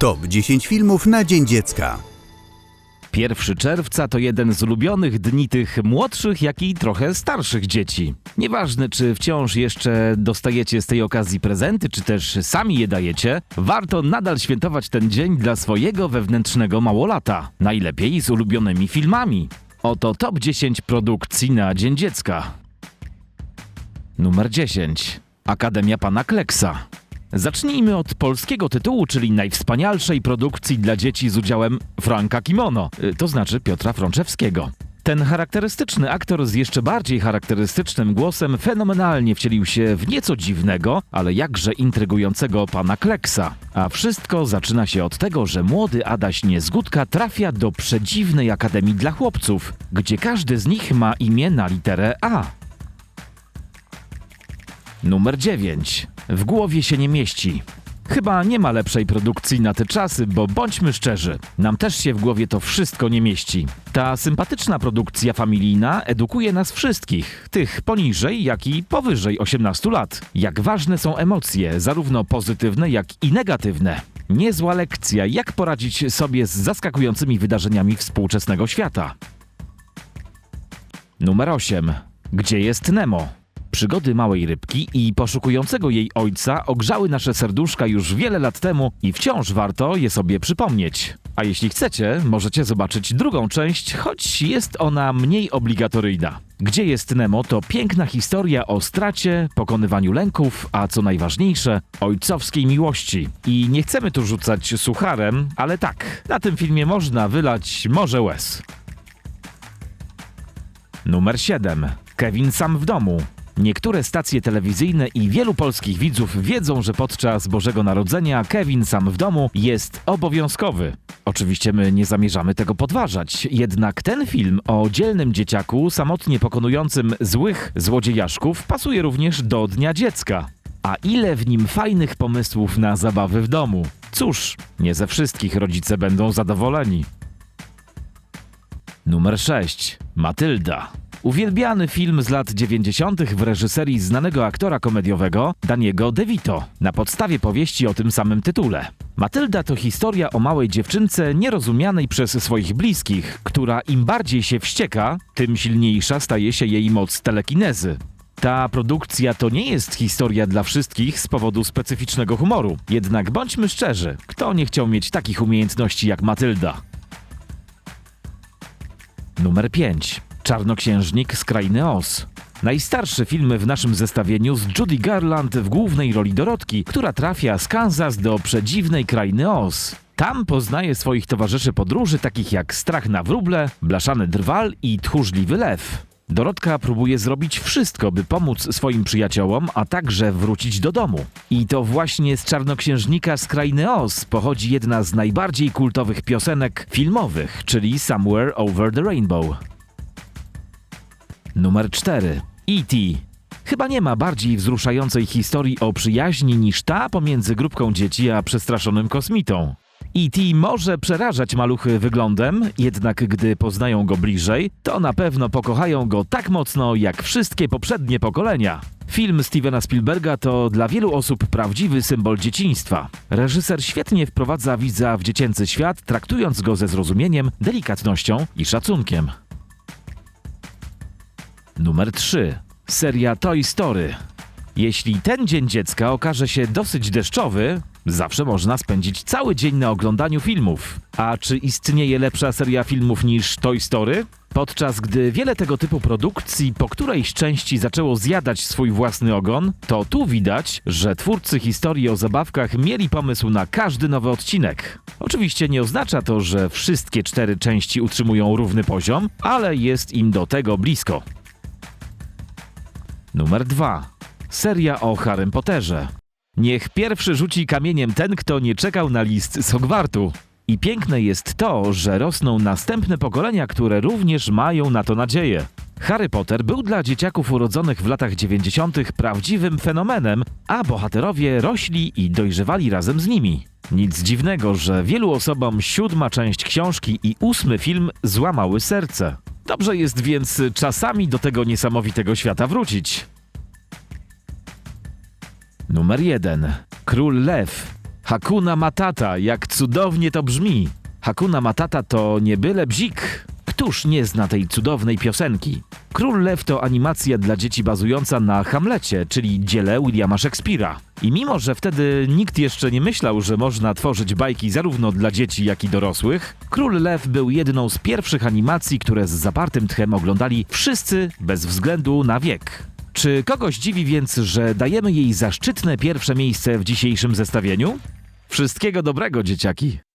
Top 10 filmów na Dzień Dziecka. 1 czerwca to jeden z ulubionych dni tych młodszych, jak i trochę starszych dzieci. Nieważne, czy wciąż jeszcze dostajecie z tej okazji prezenty, czy też sami je dajecie, warto nadal świętować ten dzień dla swojego wewnętrznego małolata. Najlepiej z ulubionymi filmami. Oto top 10 produkcji na Dzień Dziecka. Numer 10. Akademia Pana Kleksa. Zacznijmy od polskiego tytułu, czyli najwspanialszej produkcji dla dzieci z udziałem Franka Kimono, y, to znaczy Piotra Frączewskiego. Ten charakterystyczny aktor z jeszcze bardziej charakterystycznym głosem fenomenalnie wcielił się w nieco dziwnego, ale jakże intrygującego pana Kleksa. A wszystko zaczyna się od tego, że młody Adaś Niezgódka trafia do przedziwnej akademii dla chłopców, gdzie każdy z nich ma imię na literę A. Numer 9. W głowie się nie mieści. Chyba nie ma lepszej produkcji na te czasy, bo bądźmy szczerzy, nam też się w głowie to wszystko nie mieści. Ta sympatyczna produkcja familijna edukuje nas wszystkich, tych poniżej, jak i powyżej 18 lat. Jak ważne są emocje, zarówno pozytywne, jak i negatywne. Niezła lekcja, jak poradzić sobie z zaskakującymi wydarzeniami współczesnego świata. Numer 8. Gdzie jest Nemo? Przygody małej rybki i poszukującego jej ojca ogrzały nasze serduszka już wiele lat temu i wciąż warto je sobie przypomnieć. A jeśli chcecie, możecie zobaczyć drugą część, choć jest ona mniej obligatoryjna. Gdzie jest Nemo to piękna historia o stracie, pokonywaniu lęków, a co najważniejsze, ojcowskiej miłości. I nie chcemy tu rzucać sucharem, ale tak, na tym filmie można wylać morze łez. Numer 7. Kevin sam w domu. Niektóre stacje telewizyjne i wielu polskich widzów wiedzą, że podczas Bożego Narodzenia Kevin sam w domu jest obowiązkowy. Oczywiście my nie zamierzamy tego podważać, jednak ten film o dzielnym dzieciaku samotnie pokonującym złych złodziejaszków pasuje również do Dnia Dziecka. A ile w nim fajnych pomysłów na zabawy w domu. Cóż, nie ze wszystkich rodzice będą zadowoleni. Numer 6. Matylda. Uwielbiany film z lat 90. w reżyserii znanego aktora komediowego Daniego DeVito, na podstawie powieści o tym samym tytule. Matylda to historia o małej dziewczynce nierozumianej przez swoich bliskich, która im bardziej się wścieka, tym silniejsza staje się jej moc telekinezy. Ta produkcja to nie jest historia dla wszystkich z powodu specyficznego humoru. Jednak bądźmy szczerzy, kto nie chciał mieć takich umiejętności jak Matylda? Numer 5. Czarnoksiężnik z Krainy Oz. Najstarszy film w naszym zestawieniu z Judy Garland w głównej roli Dorotki, która trafia z Kansas do przedziwnej Krainy Oz. Tam poznaje swoich towarzyszy podróży, takich jak Strach na wróble, Blaszany drwal i Tchórzliwy lew. Dorotka próbuje zrobić wszystko, by pomóc swoim przyjaciołom, a także wrócić do domu. I to właśnie z Czarnoksiężnika z Krainy Oz pochodzi jedna z najbardziej kultowych piosenek filmowych, czyli Somewhere Over the Rainbow. Numer 4. E.T. Chyba nie ma bardziej wzruszającej historii o przyjaźni niż ta pomiędzy grupką dzieci a przestraszonym kosmitą. E.T. może przerażać maluchy wyglądem, jednak gdy poznają go bliżej, to na pewno pokochają go tak mocno jak wszystkie poprzednie pokolenia. Film Stevena Spielberga to dla wielu osób prawdziwy symbol dzieciństwa. Reżyser świetnie wprowadza widza w dziecięcy świat, traktując go ze zrozumieniem, delikatnością i szacunkiem. Numer 3. Seria Toy Story. Jeśli ten dzień dziecka okaże się dosyć deszczowy, zawsze można spędzić cały dzień na oglądaniu filmów. A czy istnieje lepsza seria filmów niż Toy Story? Podczas gdy wiele tego typu produkcji po którejś części zaczęło zjadać swój własny ogon, to tu widać, że twórcy historii o zabawkach mieli pomysł na każdy nowy odcinek. Oczywiście nie oznacza to, że wszystkie cztery części utrzymują równy poziom, ale jest im do tego blisko. Numer 2. Seria o Harrym Potterze. Niech pierwszy rzuci kamieniem ten, kto nie czekał na list Hogwartu. I piękne jest to, że rosną następne pokolenia, które również mają na to nadzieję. Harry Potter był dla dzieciaków urodzonych w latach 90. prawdziwym fenomenem, a bohaterowie rośli i dojrzewali razem z nimi. Nic dziwnego, że wielu osobom siódma część książki i ósmy film złamały serce. Dobrze jest więc czasami do tego niesamowitego świata wrócić. Numer 1. Król Lew. Hakuna Matata, jak cudownie to brzmi. Hakuna Matata to nie byle bzik. Któż nie zna tej cudownej piosenki? Król Lew to animacja dla dzieci bazująca na Hamlecie, czyli dziele Williama Shakespeare'a. I mimo, że wtedy nikt jeszcze nie myślał, że można tworzyć bajki zarówno dla dzieci, jak i dorosłych, Król Lew był jedną z pierwszych animacji, które z zapartym tchem oglądali wszyscy bez względu na wiek. Czy kogoś dziwi więc, że dajemy jej zaszczytne pierwsze miejsce w dzisiejszym zestawieniu? Wszystkiego dobrego, dzieciaki!